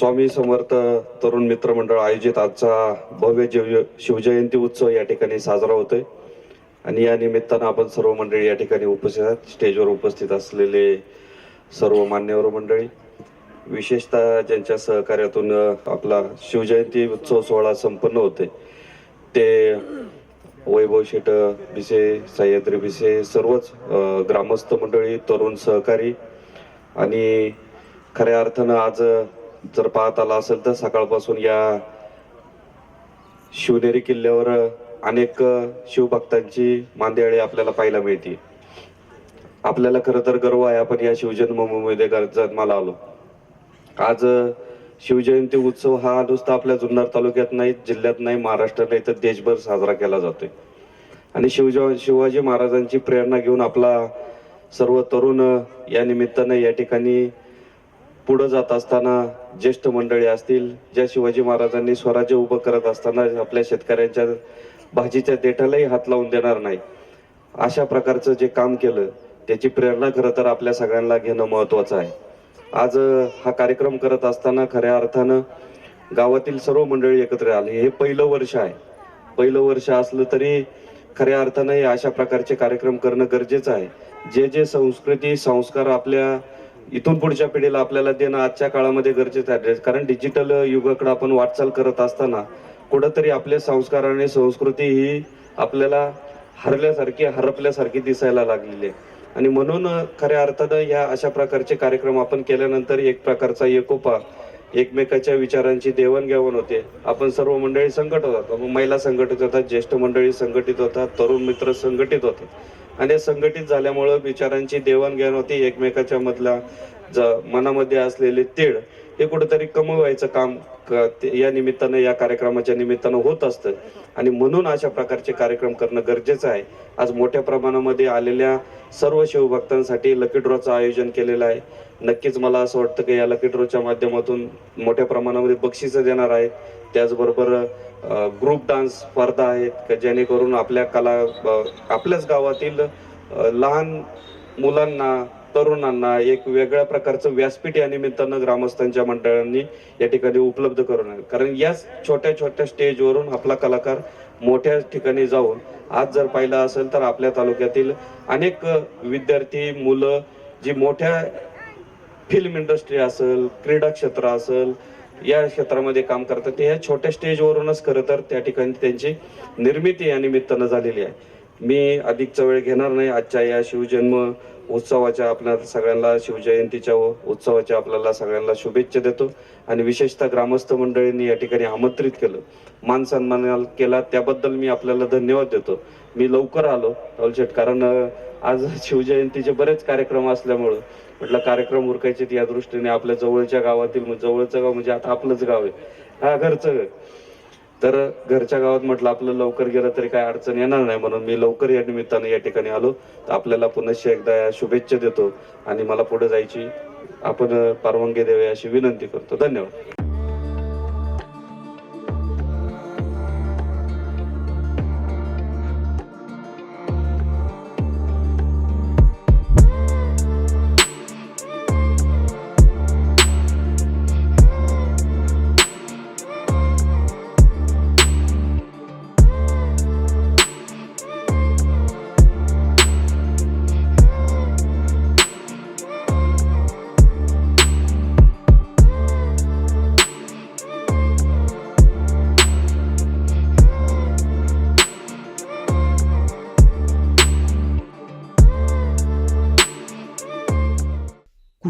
स्वामी समर्थ तरुण मित्र मंडळ आयोजित आजचा भव्य जीव शिवजयंती उत्सव या ठिकाणी साजरा होतोय. आणि या निमित्तानं आपण सर्व मंडळी या ठिकाणी उपस्थित आहेत. स्टेजवर उपस्थित असलेले सर्व मान्यवर मंडळी विशेषतः ज्यांच्या सहकार्यातून आपला शिवजयंती उत्सव सोहळा संपन्न होते ते वैभव शेट भिसे सह्याद्री भिसे सर्वच ग्रामस्थ मंडळी तरुण सहकारी आणि खऱ्या अर्थानं आज जर पाहत आला असेल तर सकाळपासून या शिवनेरी किल्ल्यावर अनेक शिवभक्तांची मांदेळी आपल्याला पाहायला मिळते. आपल्याला खरं तर गर्व आहे आपण या शिवजन्मभूमीमध्ये जन्माला आलो. आज शिवजयंती उत्सव हा नुसता आपल्या जुन्नर तालुक्यात नाही जिल्ह्यात नाही महाराष्ट्रात नाही तर देशभर साजरा केला जातोय. आणि शिवज शिवाजी महाराजांची प्रेरणा घेऊन आपला सर्व तरुण या निमित्तानं या ठिकाणी पुढं जात असताना ज्येष्ठ मंडळी असतील ज्या शिवाजी महाराजांनी स्वराज्य उभं करत असताना आपल्या शेतकऱ्यांच्या भाजीच्या देठालाही हात लावून देणार नाही. अशा प्रकारचं जे काम केलं त्याची प्रेरणा खरं तर आपल्या सगळ्यांना घेणं महत्वाचं आहे. आज हा कार्यक्रम करत असताना खऱ्या अर्थानं गावातील सर्व मंडळी एकत्र आले. हे पहिलं वर्ष आहे. पहिलं वर्ष असलं तरी खऱ्या अर्थानं हे अशा प्रकारचे कार्यक्रम करणं गरजेचं आहे. जे जे संस्कृती संस्कार आपल्या इथून पुढच्या पिढीला आपल्याला देणं आजच्या काळामध्ये गरजेचं आहे. कारण डिजिटल युगाकडे आपण वाटचाल करत असताना कुठंतरी आपले संस्कार आणि संस्कृती ही आपल्याला हरल्यासारखी हरपल्यासारखी दिसायला लागलेली आहे. आणि म्हणून खऱ्या अर्थानं या अशा प्रकारचे कार्यक्रम आपण केल्यानंतर एक प्रकारचा एकोपा एकमेकाच्या विचारांची देवाणघेवाण होते. आपण सर्व मंडळी संकट होतात. महिला संघटित होतात ज्येष्ठ मंडळी संघटित होतात तरुण मित्र संघटित होतात. आणि संघटित झाल्यामुळं विचारांची देवाणघेवाण होती एकमेकाच्या मधला ज मनामध्ये असलेले तेढ हे कुठेतरी कमवायचं काम क- ते- या निमित्तानं या कार्यक्रमाच्या निमित्तानं होत असतं. आणि म्हणून अशा प्रकारचे कार्यक्रम करणं गरजेचं आहे. आज मोठ्या प्रमाणामध्ये आलेल्या सर्व शिवभक्तांसाठी लकी ड्रॉचं आयोजन केलेलं आहे. नक्कीच मला असं वाटतं की या लकी ड्रॉच्या माध्यमातून मोठ्या प्रमाणामध्ये बक्षिसं देणार आहेत. त्याचबरोबर ग्रुप डान्स स्पर्धा आहेत का जेणेकरून आपल्या कला आपल्याच गावातील लहान मुलांना तरुणांना एक वेगळ्या प्रकारचं व्यासपीठ या निमित्तानं ग्रामस्थांच्या मंडळांनी या ठिकाणी उपलब्ध करून आहे. कारण याच छोट्या छोट्या स्टेजवरून आपला कलाकार मोठ्या ठिकाणी जाऊन आज जर पाहिलं असेल तर आपल्या तालुक्यातील अनेक विद्यार्थी मुलं जी मोठ्या फिल्म इंडस्ट्री असेल क्रीडा क्षेत्र असेल या क्षेत्रामध्ये काम करतात. ते ह्या छोट्या स्टेजवरूनच खरं तर त्या ठिकाणी त्यांची निर्मिती या निमित्तानं झालेली आहे. मी अधिकचा वेळ घेणार नाही. आजच्या या शिवजन्म उत्सवाच्या आपल्या सगळ्यांना शिवजयंतीच्या उत्सवाच्या आपल्याला सगळ्यांना शुभेच्छा देतो. आणि विशेषतः ग्रामस्थ मंडळींनी या ठिकाणी आमंत्रित केलं. मान सन्मान केला. त्याबद्दल मी आपल्याला धन्यवाद देतो. मी लवकर आलो राहुल कारण आज शिवजयंतीचे बरेच कार्यक्रम असल्यामुळं म्हटलं कार्यक्रम उरकायचे या दृष्टीने आपल्या जवळच्या गावातील जवळचं गाव म्हणजे आता आपलंच गाव आहे. हा घरचं तर घरच्या गावात म्हटलं आपलं लवकर गेलं तरी काय अडचण येणार नाही. म्हणून मी लवकर या निमित्तानं या ठिकाणी आलो. तर आपल्याला पुनश्च एकदा या शुभेच्छा देतो आणि मला पुढे जायची आपण परवानगी द्यावी अशी विनंती करतो. धन्यवाद.